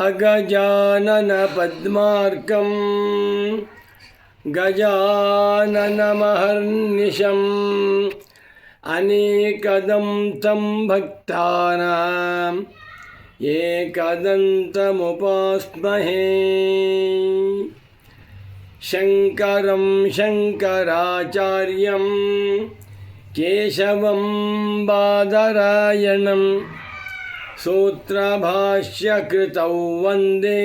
अगजाननपद्मार्कं गजाननमहर्निशम् अनेकदं तं भक्तानाम् एकदन्तमुपास्महे। शङ्करं शङ्कराचार्यं केशवं बादरायणं सूत्रभाष्यकृतौ वन्दे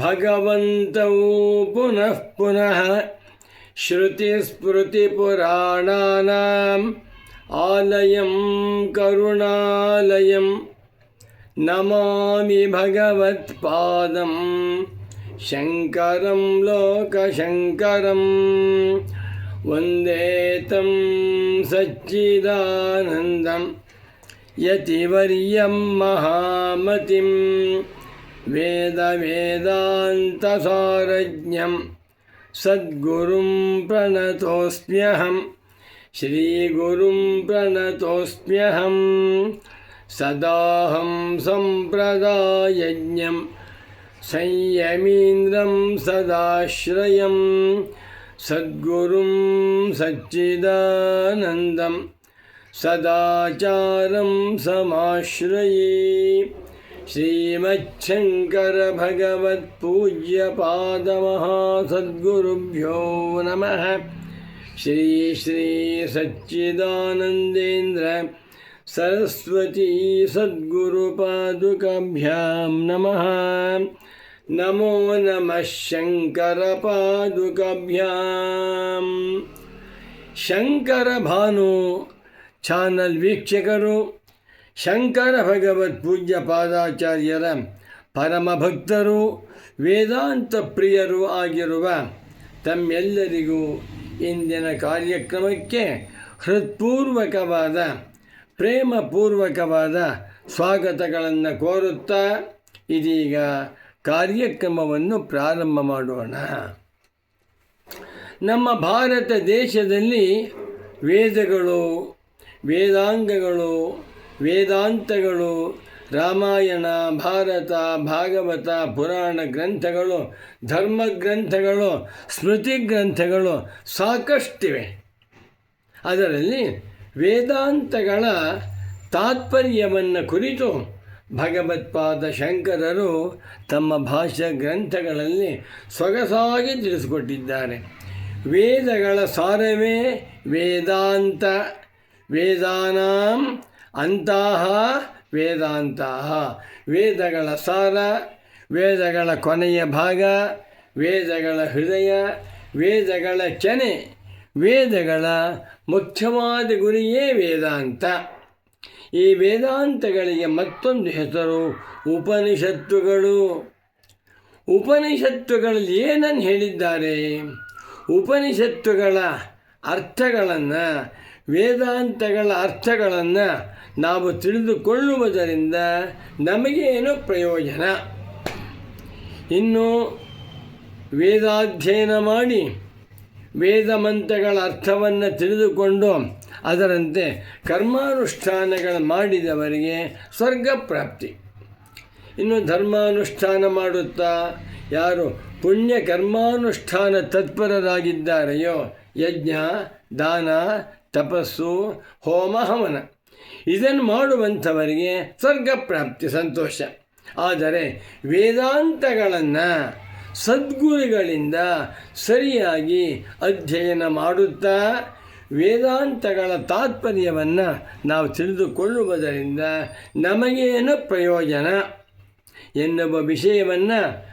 भगवन्तौ पुनः पुनः श्रुतिस्मृतिपुराणानाम् आलयं करुणालयम् नमामि भगवत्पादं शङ्करं लोकशङ्करं वन्दे तं सच्चिदानन्दं यतिवर्यं महामतिं वेदवेदान्तसारज्ञं सद्गुरुं प्रणतोऽस्म्यहं श्रीगुरुं प्रणतोऽस्म्यहम् सदाहं सम्प्रदायज्ञं संयमीन्द्रं सदाश्रयं सद्गुरुं सच्चिदानन्दं सदाचारं समाश्रये। श्रीमच्छङ्करभगवत्पूज्यपादमः सद्गुरुभ्यो नमः श्रीश्रीसच्चिदानन्देन्द्र सरस्वतीसद्गुरुपादुकाभ्यां नमः। नमो नमः शङ्करपादुकाभ्यां शङ्करभानु ಚಾನಲ್ ವೀಕ್ಷಕರು, ಶಂಕರ ಭಗವತ್ ಪೂಜ್ಯ ಪಾದಾಚಾರ್ಯರ ಪರಮ ಭಕ್ತರು, ವೇದಾಂತ ಪ್ರಿಯರು ಆಗಿರುವ ತಮ್ಮೆಲ್ಲರಿಗೂ ಇಂದಿನ ಕಾರ್ಯಕ್ರಮಕ್ಕೆ ಹೃತ್ಪೂರ್ವಕವಾದ, ಪ್ರೇಮಪೂರ್ವಕವಾದ ಸ್ವಾಗತಗಳನ್ನು ಕೋರುತ್ತಾ ಇದೀಗ ಕಾರ್ಯಕ್ರಮವನ್ನು ಪ್ರಾರಂಭ ಮಾಡೋಣ. ನಮ್ಮ ಭಾರತ ದೇಶದಲ್ಲಿ ವೇದಗಳು ವೇದಾಂಗಗಳು, ವೇದಾಂತಗಳು, ರಾಮಾಯಣ, ಭಾರತ, ಭಾಗವತ, ಪುರಾಣ ಗ್ರಂಥಗಳು, ಧರ್ಮ ಗ್ರಂಥಗಳು, ಸ್ಮೃತಿ ಗ್ರಂಥಗಳು ಸಾಕಷ್ಟಿವೆ. ಅದರಲ್ಲಿ ವೇದಾಂತಗಳ ತಾತ್ಪರ್ಯವನ್ನು ಕುರಿತು ಭಗವತ್ಪಾದ ಶಂಕರರು ತಮ್ಮ ಭಾಷಾ ಗ್ರಂಥಗಳಲ್ಲಿ ಸೊಗಸಾಗಿ ತಿಳಿಸಿಕೊಟ್ಟಿದ್ದಾರೆ. ವೇದಗಳ ಸಾರವೇ ವೇದಾಂತ. ವೇದಾನಾಂ ಅಂತಹ ವೇದಾಂತ ವೇದಗಳ ಸಾರ, ವೇದಗಳ ಕೊನೆಯ ಭಾಗ, ವೇದಗಳ ಹೃದಯ, ವೇದಗಳ ಚೆನೆ ವೇದಗಳ ಮುಖ್ಯವಾದ ಗುರಿಯೇ ವೇದಾಂತ. ಈ ವೇದಾಂತಗಳಿಗೆ ಮತ್ತೊಂದು ಹೆಸರು, ಉಪನಿಷತ್ತುಗಳು. ಉಪನಿಷತ್ತುಗಳಲ್ಲಿ ಏನನ್ನು ಹೇಳಿದ್ದಾರೆ? ಉಪನಿಷತ್ತುಗಳ ಅರ್ಥಗಳನ್ನು ವೇದಾಂತಗಳ ಅರ್ಥಗಳನ್ನು ನಾವು ತಿಳಿದುಕೊಳ್ಳುವುದರಿಂದ ನಮಗೇನು ಪ್ರಯೋಜನ? ಇನ್ನು ವೇದಾಧ್ಯಯನ ಮಾಡಿ ವೇದ ಮಂತ್ರಗಳ ಅರ್ಥವನ್ನು ತಿಳಿದುಕೊಂಡು ಅದರಂತೆ ಕರ್ಮಾನುಷ್ಠಾನಗಳು ಮಾಡಿದವರಿಗೆ ಸ್ವರ್ಗ ಪ್ರಾಪ್ತಿ ಇನ್ನು ಧರ್ಮಾನುಷ್ಠಾನ ಮಾಡುತ್ತಾ ಯಾರು ಪುಣ್ಯ ಕರ್ಮಾನುಷ್ಠಾನ ತತ್ಪರರಾಗಿದ್ದಾರೆಯೋ ಯಜ್ಞ, ದಾನ ತಪಸ್ಸು, ಹೋಮ, ಹವನ. ಇದನ್ನು ಮಾಡುವಂಥವರಿಗೆ ಸ್ವರ್ಗಪ್ರಾಪ್ತಿ ಸಂತೋಷ. ಆದರೆ ವೇದಾಂತಗಳನ್ನು ಸದ್ಗುರುಗಳಿಂದ ಸರಿಯಾಗಿ ಅಧ್ಯಯನ ಮಾಡುತ್ತಾ ವೇದಾಂತಗಳ ತಾತ್ಪರ್ಯವನ್ನು ನಾವು ತಿಳಿದುಕೊಳ್ಳುವುದರಿಂದ ನಮಗೇನು ಪ್ರಯೋಜನ? ಎನ್ನುವ ವಿಷಯವನ್ನು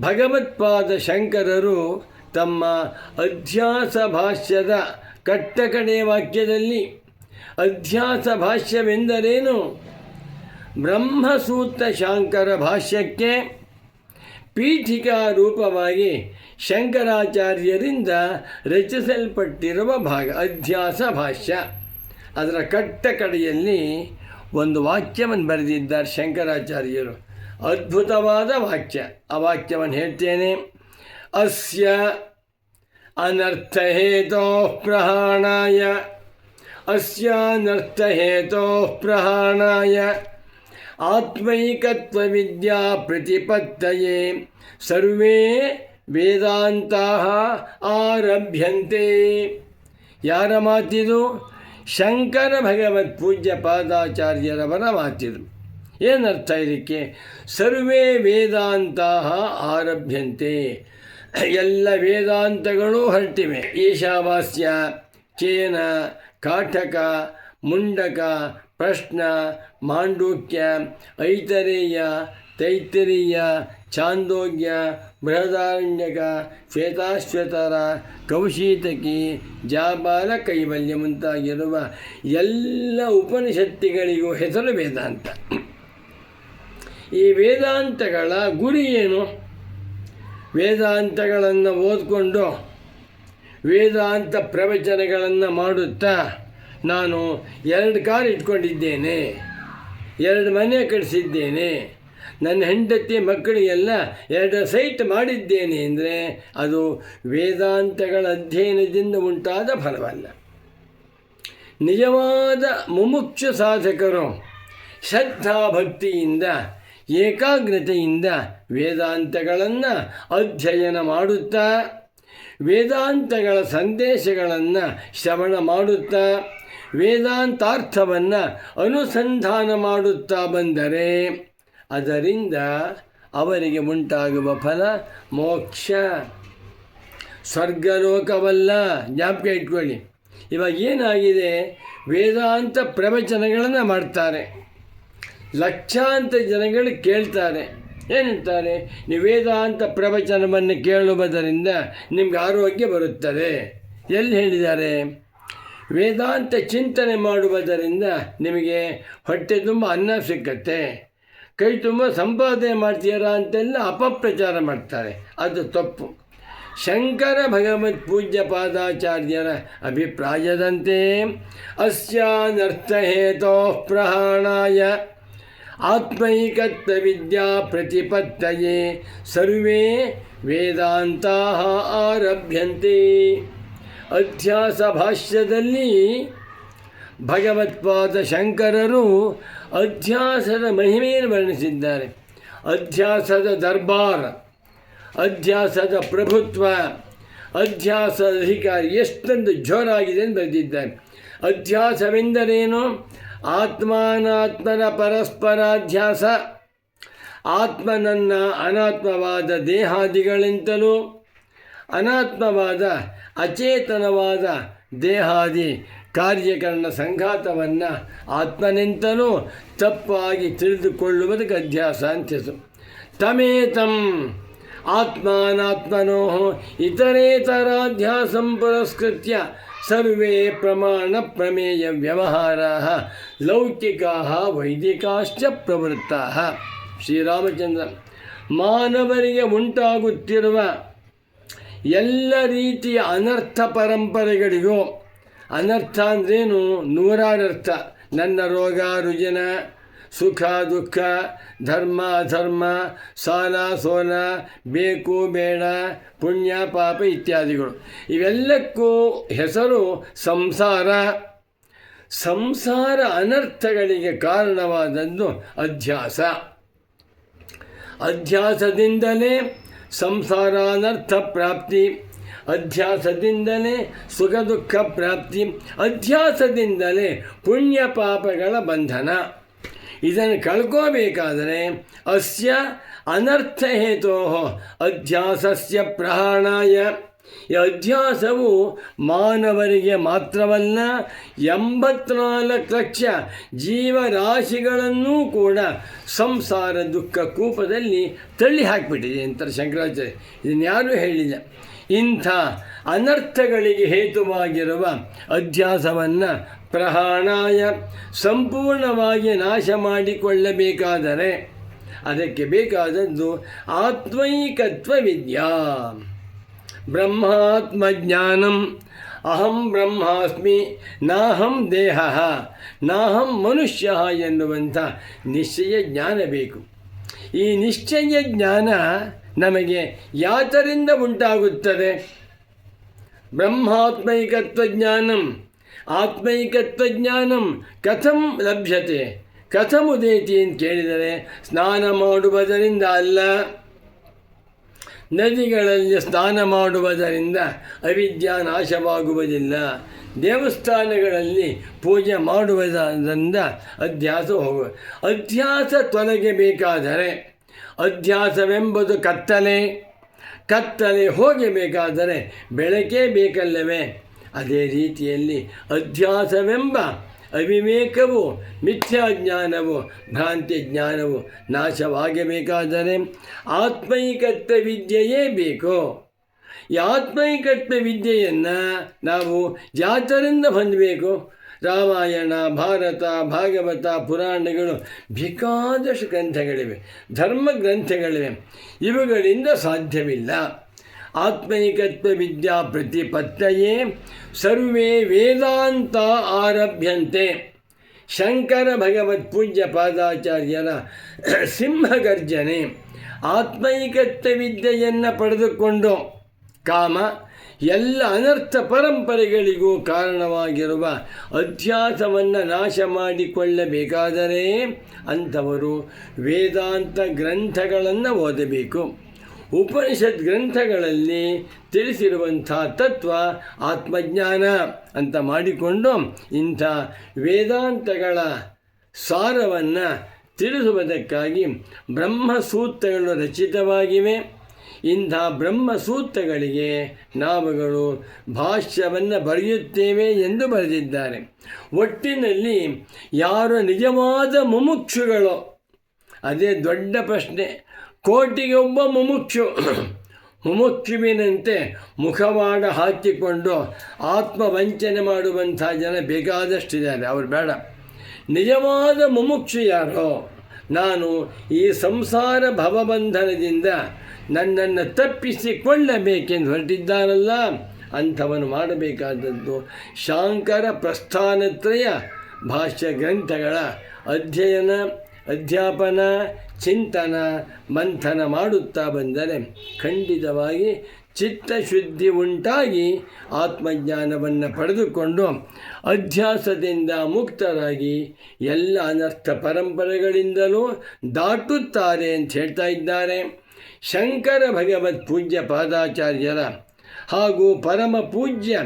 ಭಗವತ್ಪಾದ ಶಂಕರರು ತಮ್ಮ ಅಧ್ಯಾಸ ಭಾಷ್ಯದ ಕಟ್ಟಕಡೆಯ ವಾಕ್ಯದಲ್ಲಿ ಅಧ್ಯಾಸ ಭಾಷ್ಯವೆಂದರೇನು? ಬ್ರಹ್ಮಸೂತ್ರ ಶಾಂಕರ ಭಾಷ್ಯಕ್ಕೆ ಪೀಠಿಕಾ ರೂಪವಾಗಿ ಶಂಕರಾಚಾರ್ಯರಿಂದ ರಚಿಸಲ್ಪಟ್ಟಿರುವ ಭಾಗ, ಅಧ್ಯಾಸ ಭಾಷ್ಯ. ಅದರ ಕಟ್ಟ ಕಡೆಯಲ್ಲಿ ಒಂದು ವಾಕ್ಯವನ್ನು ಬರೆದಿದ್ದಾರೆ ಶಂಕರಾಚಾರ್ಯರು. ಅದ್ಭುತವಾದ ವಾಕ್ಯ. ಆ ವಾಕ್ಯವನ್ನು ಹೇಳ್ತೇನೆ. ಅಸ್ಯ ಅನರ್ಥಹೇತೋ ಪ್ರಹಾಣಾಯ ಅಸ್ಯಾನರ್ಥಹೇತೋ ಪ್ರಹಾಣಾಯ ಆತ್ಮೈಕತ್ವವಿದ್ಯಾ ಪ್ರತಿಪತ್ತಯೇ ಸರ್ವೇ ವೇದಾಂತ ಆರಭ್ಯಂತೆ ಯಾರ ಮಾತಿದು ಶಂಕರ ಭಗವತ್ ಪೂಜ್ಯ ಪಾದಾಚಾರ್ಯರವರ ಮಾತಿದು ಏನರ್ಥ ಇದಕ್ಕೆ ಸರ್ವೇ ವೇದಾಂತ ಆರಭ್ಯಂತೆ ಎಲ್ಲ ವೇದಾಂತಗಳು ಹೊರಟಿವೆ. ಈಶಾವಾಸ್ಯ ಚೇನ ಕಾಠಕ ಮುಂಡಕ, ಪ್ರಶ್ನ, ಮಾಂಡೂಕ್ಯ, ಐತರೇಯ, ತೈತರೀಯ, ಚಾಂದೋಗ್ಯ, ಬೃಹದಾರಣ್ಯಕ, ಶ್ವೇತಾಶ್ವೇತರ, ಕೌಶೀತಕಿ, ಜಾಬಾಲ, ಕೈವಲ್ಯ ಮುಂತಾಗಿರುವ ಎಲ್ಲ ಉಪನಿಷತ್ತಿಗಳಿಗೂ ಹೆಸರು ವೇದಾಂತ. ಈ ವೇದಾಂತಗಳ ಗುರಿ ಏನು? ವೇದಾಂತಗಳನ್ನು ಓದಿಕೊಂಡು ವೇದಾಂತ ಪ್ರವಚನಗಳನ್ನು ಮಾಡುತ್ತಾ ನಾನು ಎರಡು ಕಾರ್ ಇಟ್ಕೊಂಡಿದ್ದೇನೆ. ಎರಡು ಮನೆ ಕಟ್ಟಿಸಿದ್ದೇನೆ ನನ್ನ ಹೆಂಡತಿ ಮಕ್ಕಳಿಗೆಲ್ಲ ಎರಡು ಸೈಟ್ ಮಾಡಿದ್ದೇನೆ ಅಂದರೆ ಅದು ವೇದಾಂತಗಳ ಅಧ್ಯಯನದಿಂದ ಉಂಟಾದ ಫಲವಲ್ಲ. ನಿಜವಾದ ಮುಮುಕ್ಷ ಸಾಧಕರು ಶ್ರದ್ಧಾಭಕ್ತಿಯಿಂದ ಏಕಾಗ್ರತೆಯಿಂದ ವೇದಾಂತಗಳನ್ನು ಅಧ್ಯಯನ ಮಾಡುತ್ತಾ, ವೇದಾಂತಗಳ ಸಂದೇಶಗಳನ್ನು ಶ್ರವಣ ಮಾಡುತ್ತಾ, ವೇದಾಂತಾರ್ಥವನ್ನು ಅನುಸಂಧಾನ ಮಾಡುತ್ತಾ ಬಂದರೆ ಅದರಿಂದ ಅವರಿಗೆ ಉಂಟಾಗುವ ಫಲ ಮೋಕ್ಷ. ಸ್ವರ್ಗಲೋಕವಲ್ಲ, ಜ್ಞಾಪಕ ಇಟ್ಕೊಳ್ಳಿ. ಇವಾಗ ಏನಾಗಿದೆ? ವೇದಾಂತ ಪ್ರವಚನಗಳನ್ನು ಮಾಡ್ತಾರೆ. ಲಕ್ಷಾಂತರ ಜನಗಳು ಕೇಳ್ತಾರೆ. ಏನಂತಾರೆ ನೀವು ವೇದಾಂತ ಪ್ರವಚನವನ್ನು ಕೇಳುವುದರಿಂದ ನಿಮ್ಗೆ ಆರೋಗ್ಯ ಬರುತ್ತದೆ. ಎಲ್ಲಿ ಹೇಳಿದ್ದಾರೆ? ವೇದಾಂತ ಚಿಂತನೆ ಮಾಡುವುದರಿಂದ ನಿಮಗೆ ಹೊಟ್ಟೆ ತುಂಬ ಅನ್ನ ಸಿಕ್ಕತ್ತೆ. ಕೈ ತುಂಬ ಸಂಪಾದನೆ ಮಾಡ್ತೀರಾ ಅಂತೆಲ್ಲ ಅಪಪ್ರಚಾರ ಮಾಡ್ತಾರೆ. ಅದು ತಪ್ಪು. ಶಂಕರ ಭಗವತ್ ಪೂಜ್ಯ ಪಾದಾಚಾರ್ಯರ ಅಭಿಪ್ರಾಯದಂತೆ ಅಸ್ಯಾನರ್ಥಹೇತೋ ಪ್ರಹಾಣಾಯ ಆತ್ಮೈಕತ್ವವಿದ್ಯಾ ಪ್ರತಿಪತ್ತಯೇ ಸರ್ವೇ ವೇದಾಂತ ಆರಭ್ಯಂತೆ. ಅಧ್ಯಾಸ ಭಾಷ್ಯದಲ್ಲಿ ಭಗವತ್ಪಾದ ಶಂಕರರು ಅಧ್ಯಾಸದ ಮಹಿಮೆಯನ್ನು ವರ್ಣಿಸಿದ್ದಾರೆ. ಅಧ್ಯಾಸದ ದರ್ಬಾರ್, ಅಧ್ಯಾಸದ ಪ್ರಭುತ್ವ ಅಧ್ಯಾಸ ಅಧಿಕಾರಿ ಎಷ್ಟೊಂದು ಜೋರಾಗಿದೆ ಎಂದು ಬರೆದಿದ್ದಾರೆ. ಅಧ್ಯಾಸವೆಂದರೇನು? ಆತ್ಮಾನಾತ್ಮನ ಪರಸ್ಪರಾಧ್ಯಾಸ. ಆತ್ಮನನ್ನ ಅನಾತ್ಮವಾದ ದೇಹಾದಿಗಳಿಂತಲೂ ಅನಾತ್ಮವಾದ ಅಚೇತನವಾದ ದೇಹಾದಿ ಕಾರ್ಯಕರಣ ಸಂಘಾತವನ್ನು ಆತ್ಮನಿಂತಲೂ ತಪ್ಪಾಗಿ ತಿಳಿದುಕೊಳ್ಳುವುದಕ್ಕೆ ಅಧ್ಯಾಸ ಅಂತ ಹೆಸರು ತಮೇತಂ ಆತ್ಮಾನಾತ್ಮನೋ ಇತರೇತರಾಧ್ಯಾಸಂ ಪುರಸ್ಕೃತ್ಯ ಸರ್ವೇ ಪ್ರಮಾಣ ಪ್ರಮೇಯ ವ್ಯವಹಾರ ಲೌಕಿಕಾ ವೈದಿಕಾಶ್ಚ ಪ್ರವೃತ್ತ. ಶ್ರೀರಾಮಚಂದ್ರ, ಮಾನವರಿಗೆ ಉಂಟಾಗುತ್ತಿರುವ ಎಲ್ಲ ರೀತಿಯ ಅನರ್ಥ ಪರಂಪರೆಗಳಿಗೂ, ಅನರ್ಥ ಅಂದ್ರೇನು? ನೂರಾರರ್ಥ. ನನ್ನ ರೋಗ, ರುಜಿನ ಸುಖ, ದುಃಖ, ಧರ್ಮ, ಅಧರ್ಮ, ಸಾಲ, ಸೋಲ, ಬೇಕು, ಬೇಡ, ಪುಣ್ಯ, ಪಾಪ ಇತ್ಯಾದಿಗಳು. ಇವೆಲ್ಲಕ್ಕೂ ಹೆಸರು ಸಂಸಾರ. ಸಂಸಾರ ಅನರ್ಥಗಳಿಗೆ ಕಾರಣವಾದದ್ದು ಅಧ್ಯಾಸ. ಅಧ್ಯಾಸದಿಂದಲೇ ಸಂಸಾರಾನರ್ಥ ಪ್ರಾಪ್ತಿ. ಅಧ್ಯಾಸದಿಂದಲೇ ಸುಖ, ದುಃಖ ಪ್ರಾಪ್ತಿ. ಅಧ್ಯಾಸದಿಂದಲೇ ಪುಣ್ಯ, ಪಾಪಗಳ ಬಂಧನ. ಇದನ್ನು ಕಳ್ಕೋಬೇಕಾದರೆ ಅಸ್ಯ ಅನರ್ಥ ಹೇತೋ ಅಧ್ಯಾಸಸ್ಯ ಪ್ರಹಾಣಾಯ. ಈ ಅಧ್ಯಾಸವು ಮಾನವರಿಗೆ ಮಾತ್ರವಲ್ಲ ಎಂಬತ್ನಾಲ್ಕು ಲಕ್ಷ ಜೀವರಾಶಿಗಳನ್ನೂ ಕೂಡ ಸಂಸಾರ ದುಃಖ ಕೂಪದಲ್ಲಿ ತಳ್ಳಿ ಹಾಕಿಬಿಟ್ಟಿದೆ ಅಂತಾರೆ ಶಂಕರಾಚಾರ್ಯ. ಇದನ್ನು ಯಾರೂ ಹೇಳಿಲ್ಲ. ಇಂಥ ಅನರ್ಥಗಳಿಗೆ ಹೇತುವಾಗಿರುವ ಅಧ್ಯಾಸವನ್ನು ಪ್ರಹಾಣಾಯ ಸಂಪೂರ್ಣವಾಗಿ ನಾಶ ಮಾಡಿಕೊಳ್ಳಬೇಕಾದರೆ ಅದಕ್ಕೆ ಬೇಕಾದದ್ದು ಆತ್ಮೈಕತ್ವ ವಿದ್ಯಾ ಬ್ರಹ್ಮಾತ್ಮಜ್ಞಾನಂ ಅಹಂ ಬ್ರಹ್ಮಾಸ್ಮಿ ನಾಹಂ ದೇಹ ನಾಹಂ ಮನುಷ್ಯ ಎನ್ನುವಂಥ ನಿಶ್ಚಯ ಜ್ಞಾನ ಬೇಕು. ಈ ನಿಶ್ಚಯ ಜ್ಞಾನ ನಮಗೆ ಯಾತರಿಂದ ಉಂಟಾಗುತ್ತದೆ? ಬ್ರಹ್ಮಾತ್ಮೈಕತ್ವ ಜ್ಞಾನಂ ಆತ್ಮೈಕತ್ವ ಜ್ಞಾನಂ ಕಥಂ ಲಭ್ಯತೆ ಕಥಮುದೇತಿ ಅಂತ ಕೇಳಿದರೆ ಸ್ನಾನ ಮಾಡುವುದರಿಂದ ಅಲ್ಲ. ನದಿಗಳಲ್ಲಿ ಸ್ನಾನ ಮಾಡುವುದರಿಂದ ಅವಿದ್ಯಾ ನಾಶವಾಗುವುದಿಲ್ಲ. ದೇವಸ್ಥಾನಗಳಲ್ಲಿ ಪೂಜೆ ಮಾಡುವುದರಿಂದ ಅಧ್ಯಾಸ ಹೋಗುವ ಅಧ್ಯಾಸ ತೊಲಗಬೇಕಾದರೆ ಅಧ್ಯಾಸವೆಂಬುದು ಕತ್ತಲೆ. ಕತ್ತಲೆ ಹೋಗಬೇಕಾದರೆ ಬೆಳಕೇ ಬೇಕಲ್ಲವೇ? ಅದೇ ರೀತಿಯಲ್ಲಿ ಅಧ್ಯಾಸವೆಂಬ ಅವಿವೇಕವು, ಮಿಥ್ಯಾಜ್ಞಾನವು ಭ್ರಾಂತಿ ಜ್ಞಾನವು ನಾಶವಾಗಬೇಕಾದರೆ ಆತ್ಮೈಕತ್ವ ವಿದ್ಯೆಯೇ ಬೇಕು. ಈ ಆತ್ಮೈಕತ್ವ ವಿದ್ಯೆಯನ್ನು ನಾವು ಜಾತರಿಂದ ಹೊಂದಬೇಕು? ರಾಮಾಯಣ, ಭಾರತ, ಭಾಗವತ, ಪುರಾಣಗಳು ಬೇಕಾದಷ್ಟು ಗ್ರಂಥಗಳಿವೆ, ಧರ್ಮ ಗ್ರಂಥಗಳಿವೆ. ಇವುಗಳಿಂದ ಸಾಧ್ಯವಿಲ್ಲ. ಆತ್ಮೈಕತ್ವ ವಿದ್ಯಾ ಪ್ರತಿಪತ್ತಯೇ ಸರ್ವೇ ವೇದಾಂತ ಆರಭ್ಯಂತೆ. ಶಂಕರ ಭಗವತ್ ಪೂಜ್ಯ ಪಾದಾಚಾರ್ಯರ ಸಿಂಹಗರ್ಜನೆ ಆತ್ಮೈಕತ್ವ ವಿದ್ಯೆಯನ್ನು ಪಡೆದುಕೊಂಡು ಕಾಮ ಎಲ್ಲ ಅನರ್ಥ ಪರಂಪರೆಗಳಿಗೂ ಕಾರಣವಾಗಿರುವ ಅಧ್ಯಾತವನ್ನು ನಾಶ ಮಾಡಿಕೊಳ್ಳಬೇಕಾದರೆ ಅಂಥವರು ವೇದಾಂತ ಗ್ರಂಥಗಳನ್ನು ಓದಬೇಕು. ಉಪನಿಷತ್ ಗ್ರಂಥಗಳಲ್ಲಿ ತಿಳಿಸಿರುವಂಥ ತತ್ವ ಆತ್ಮಜ್ಞಾನ ಅಂತ ಮಾಡಿಕೊಂಡು ಇಂಥ ವೇದಾಂತಗಳ ಸಾರವನ್ನು ತಿಳಿಸುವುದಕ್ಕಾಗಿ ಬ್ರಹ್ಮಸೂತ್ರಗಳು ರಚಿತವಾಗಿವೆ. ಇಂಥ ಬ್ರಹ್ಮಸೂತ್ರಗಳಿಗೆ ನಾವುಗಳು ಭಾಷ್ಯವನ್ನು ಬರೆಯುತ್ತೇವೆ ಎಂದು ಬರೆದಿದ್ದಾರೆ. ಒಟ್ಟಿನಲ್ಲಿ ಯಾರು ನಿಜವಾದ ಮುಮುಕ್ಷುಗಳು? ಅದೇ ದೊಡ್ಡ ಪ್ರಶ್ನೆ. ಕೋಟಿಗೆ ಒಬ್ಬ ಮುಮುಕ್ಷು. ಮುಮುಕ್ಷುವಿನಂತೆ ಮುಖವಾಡ ಹಾಕಿಕೊಂಡು ಆತ್ಮವಂಚನೆ ಮಾಡುವಂಥ ಜನ ಬೇಕಾದಷ್ಟಿದ್ದಾರೆ. ಅವರು ಬೇಡ. ನಿಜವಾದ ಮುಮುಕ್ಷು ಯಾರೋ? ನಾನು ಈ ಸಂಸಾರ ಭವಬಂಧನದಿಂದ ನನ್ನನ್ನು ತಪ್ಪಿಸಿಕೊಳ್ಳಬೇಕೆಂದು ಹೊರಟಿದ್ದಾನಲ್ಲ, ಅಂಥವನು ಮಾಡಬೇಕಾದದ್ದು ಶಾಂಕರ ಪ್ರಸ್ಥಾನತ್ರಯ ಭಾಷ್ಯ ಗ್ರಂಥಗಳ ಅಧ್ಯಯನ, ಅಧ್ಯಾಪನ, ಚಿಂತನ, ಮಂಥನ ಮಾಡುತ್ತಾ ಬಂದರೆ ಖಂಡಿತವಾಗಿ ಚಿತ್ತಶುದ್ಧಿ ಉಂಟಾಗಿ ಆತ್ಮಜ್ಞಾನವನ್ನು ಪಡೆದುಕೊಂಡು ಅಧ್ಯಾಸದಿಂದ ಮುಕ್ತರಾಗಿ ಎಲ್ಲ ಅನರ್ಥ ಪರಂಪರೆಗಳಿಂದಲೂ ದಾಟುತ್ತಾರೆ ಅಂತ ಹೇಳ್ತಾ ಇದ್ದಾರೆ. ಶಂಕರ ಭಗವತ್ ಪೂಜ್ಯ ಪಾದಾಚಾರ್ಯರ ಹಾಗೂ ಪರಮ ಪೂಜ್ಯ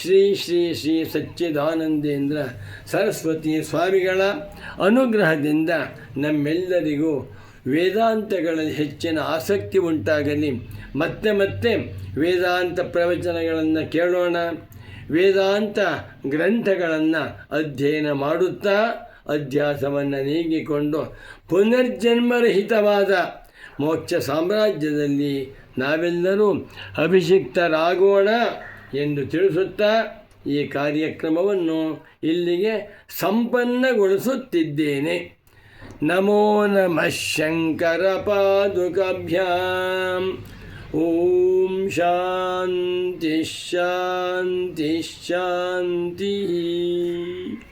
ಶ್ರೀ ಶ್ರೀ ಶ್ರೀ ಸಚ್ಚಿದಾನಂದೇಂದ್ರ ಸರಸ್ವತಿ ಸ್ವಾಮಿಗಳ ಅನುಗ್ರಹದಿಂದ ನಮ್ಮೆಲ್ಲರಿಗೂ ವೇದಾಂತಗಳಲ್ಲಿ ಹೆಚ್ಚಿನ ಆಸಕ್ತಿ ಉಂಟಾಗಲಿ. ಮತ್ತೆ ಮತ್ತೆ ವೇದಾಂತ ಪ್ರವಚನಗಳನ್ನು ಕೇಳೋಣ. ವೇದಾಂತ ಗ್ರಂಥಗಳನ್ನು ಅಧ್ಯಯನ ಮಾಡುತ್ತಾ ಅಧ್ಯಾಸವನ್ನು ನೀಗಿಕೊಂಡು ಪುನರ್ಜನ್ಮರಹಿತವಾದ ಮೋಕ್ಷ ಸಾಮ್ರಾಜ್ಯದಲ್ಲಿ ನಾವೆಲ್ಲರೂ ಅಭಿಷಿಕ್ತರಾಗೋಣ ಎಂದು ತಿಳಿಸುತ್ತಾ ಈ ಕಾರ್ಯಕ್ರಮವನ್ನು ಇಲ್ಲಿಗೆ ಸಂಪನ್ನಗೊಳಿಸುತ್ತಿದ್ದೇನೆ. नमो नमः शङ्करपादुकाभ्याम्। ॐ शान्तिः शान्तिः शान्तिः।